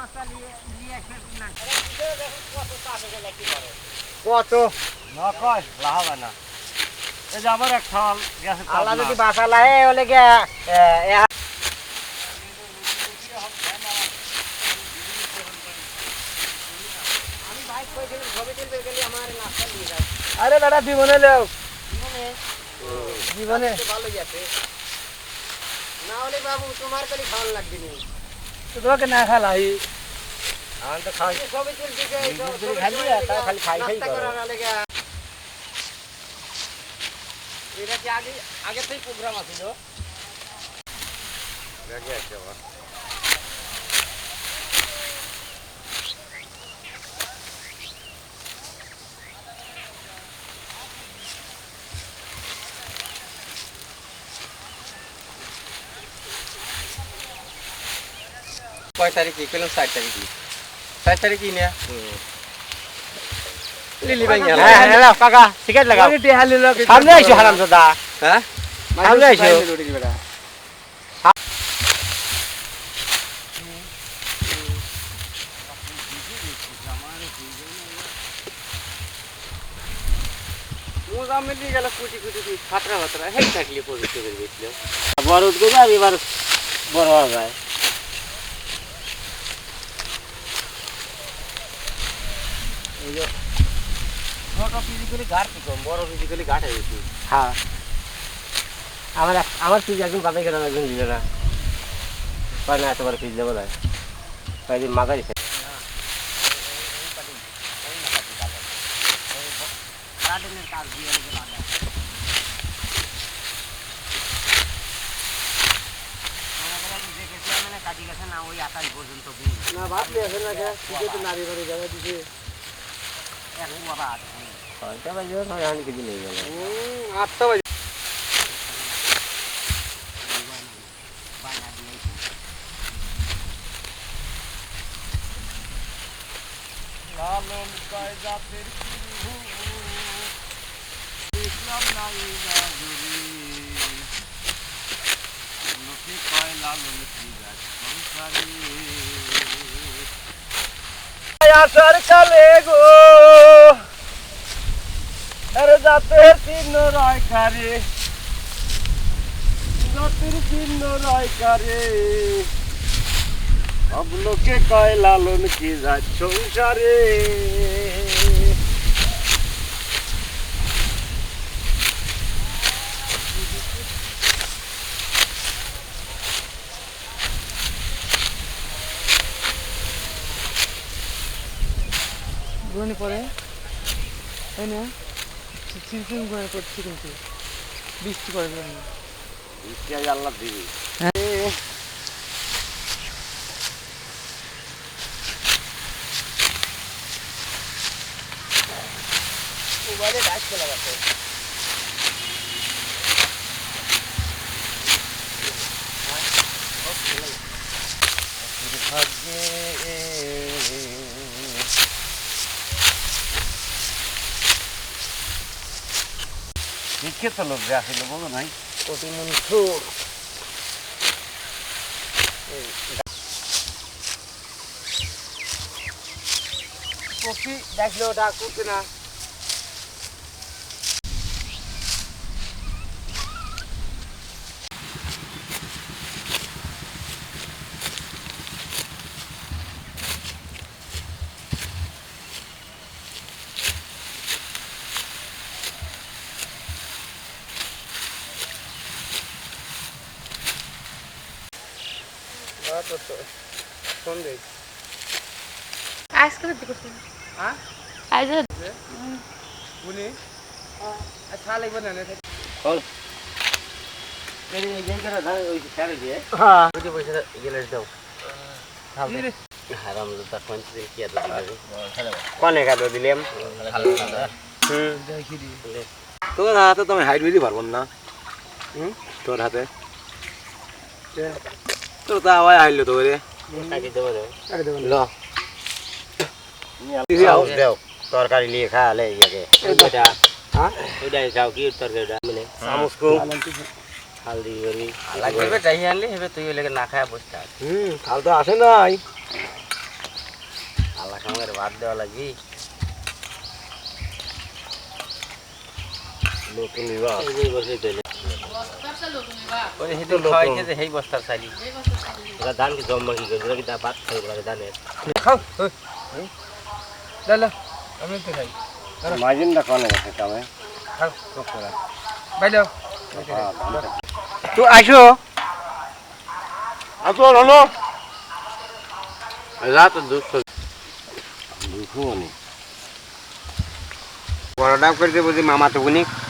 মাছটা নিয়ে নিয়ে এসে না কত না কয় লাভ হয় না এই যে আমার এক খাওয়াল গেছে আল্লাহ যদি বাঁচা লাগে হলে গিয়া আমি বাইক কইছিলাম ছবি তুলবে গেলে আমার নাস্তা নিয়ে যাও আরে বেটা জীবনে লেও জীবনে জীবনে তো ভালোই আছে না হলে বাবু তোমার খালি খাওয়ান লাগবে নি তোকে না খালাই। আমি তো খাই। খালি খালি খাই খাই এটা কি আগে আগে থেকে প্রোগ্রাম আছিল রেগে আছে আবার। কয় তারিখে পেলাম চার তারিখে চার তারিখে নিয়ে লিলি ভাই হ্যাঁ হ্যালো কাকা টিকেট লাগাও সামনে আইছো হারাম দাদা হ্যাঁ সামনে আইছো মোজা মিলি গেল কুটি কুটি কুটি ফাতরা ফাতরা হেড থাকলে পবিত্র করে দিয়েছিল বড় উদ্যোগ আর এবার বড় হওয়া যায় ছোট ফিজিক্যালি ঘাট কি কম বড় ফিজিক্যালি ঘাট হয়ে গেছে। হ্যাঁ। আমার আমার ফিজ একজন বাবাই কেন একজন দিল না? কয় না এতবার ফিজ দেবো না। কয়েকদিন কাজ দিয়ে মানে কাটি গেছে না ওই আটাই পর্যন্ত না ভাবলে আছে না নারী বাড়ি যাবে দিছে। ছয়টা বাজে নয় আমি কিছু নেই গেল। আটটা বাজে লালন কয় জাতের কুরু ইসলাম নাই লোকে কয় লালন কি জাত সংসারী আসার কালে গো। আর জাতের চিহ্ন রয় কারে। জাতির চিহ্ন রয় কারে। সব লোকে কয়, লালন কি যায় সংসারে? ঘুরে পড়ে তাই না? চিরচির ঘুরে পড়ছে কিন্তু। বৃষ্টি পড়ে জন্য ইতিহাস আল্লাহ দিবি। মোবাইলে গেছে শিক্ষিত লোক যে আসলে বলো নাই। কোটি মনসুর কপি দেখল ওটা করছে না। হ্যাঁ? আজ উনি আচ্ছা লাগবে না হ্যাঁ। তোর হাতে তো আমি হাইট বেশি পারব না। তোর হাতে। তোর তা আওয়াজ আইলো রে তরকারি লিয়ে খা ইয়াকে এটা হ্যাঁ ওইটা যাও কি তরকারিটা মানে চামচকু হালদি করি লাগবে চাই আনলে হেবে তুই লেগে না খায় বসতে হুম কাল তো আসে নাই কাঁচামাকের ভাত দেওয়া লাগি নতুন বিবাহ এই বসে দিলে বস্তাটা লোক নিবা ওই যে সেই বস্তার চাইলি ওরা ধান কি জম্মা কি করে ওরা কি তা ভাত খাই বলে ধানের খাও লা আমি তো খাই মার্জিনটা কনে গেছে কামে খাও ভাই দাও তো আসো আসো হলো রাত দুশো দুশো নি বড়টা করে দেবো যে মামা তো গুনি আরে বাবুন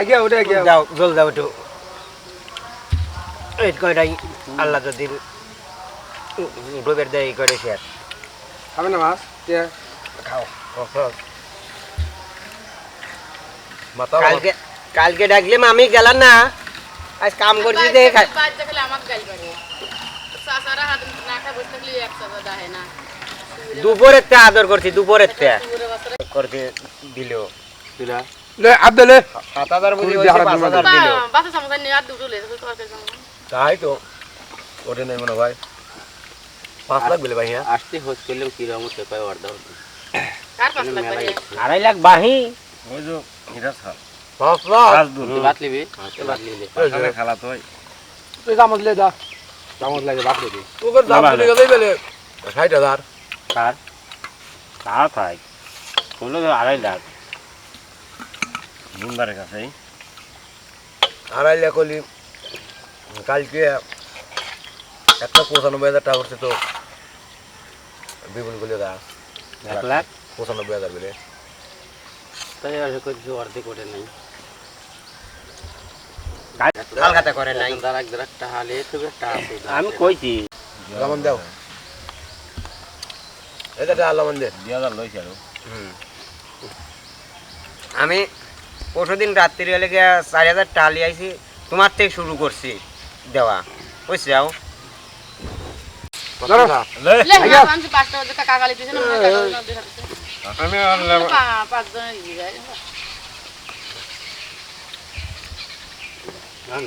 আগে ওটা আগে দাও জল দাও একটু। এই কয়টাই আল্লাহ যদি ডুবের দেয় এই কয়টাই শেয়ার। খাবে না মাছ? খাও কালকে কালকে ডাকলাম আমি গেলাম না। আজ কাম করছি দেখে খাই দুপুরের তে আদর করছি দুপুরের তে পুরো বছর করতে দিল। তুলা লে আব্দুলে সাত হাজার বুঝি কুড়ি হয়েছে, পাঁচ দিল। হাজার দিল। বাসা আর দুটো লেগে তরকারি তাই তো। ওটা নেই মনে ভাই পাঁচ লাখ বলে ভাই হ্যাঁ আসতে হোস করলেও কীরকম সে কয় অর্ধ কার পাঁচ লাগবে আড়াই লাখ বাহি। ওই যে হিরাজ খাল পাঁচ লাখ। বাত লিবি বাত লিলে খেলা তো তুই লে দা। চামচ লাগে বাত লিবি তোকে দাম তুলে গেলেই বেলে। ষাট হাজার। কার? তা থাক আড়াই লাখ। বুমবারের কাছেই। আড়াই লাখ হলি কালকে একটা পঁচানব্বই হাজার টাকা করছে তো। বিপুল গুলি দা এক লাখ? পঁচানব্বই হাজার বলে তাই আর কিছু অর্ধেক ওঠে নাই। আমি কইছি। লমন দাও। এটা লমন দে। দুই হাজার লইছে আর। আমি পরশু দিন রাত্রি হলে গিয়ে চার হাজার টালি আইছি তোমার থেকে শুরু করছি দেওয়া। বুঝছাও যায়।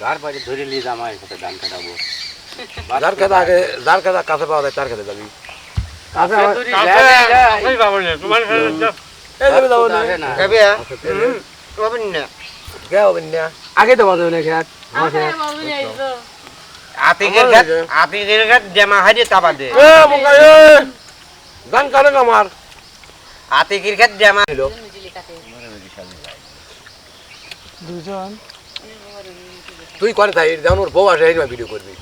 ঘর বাড়ি ধরে নিয়ে জামাই সাথে ধান কাটাবো। যার খেতে আগে যার খেতে কাছে পাওয়া যায় তার খেতে যাবি। হবেন না কে হবেন না আগে তো বাজবে না খেত আতিকের ঘাট আতিকের ঘাট জামা হারিয়ে তাবা দে এ মুকা এ গান কানে আমার আতিকের ঘাট জামা মিজিলি দুজন তুই তাই ওর বউ আসে এই ভিডিও করবি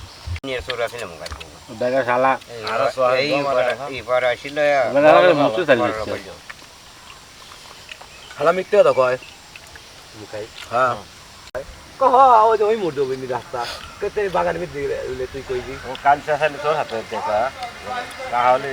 নিয়ে আসলে শালা এই আসিল মুসু চালিয়েছে মিথ্যে কথা কয় হ্যাঁ। কহ ও যে ওই মোড় দেবো রাস্তা। কেতে বাগান মিথ্যে গেলে তুই কইবি। ও কান চাষালে তোর হাতে দেখা। তাহলে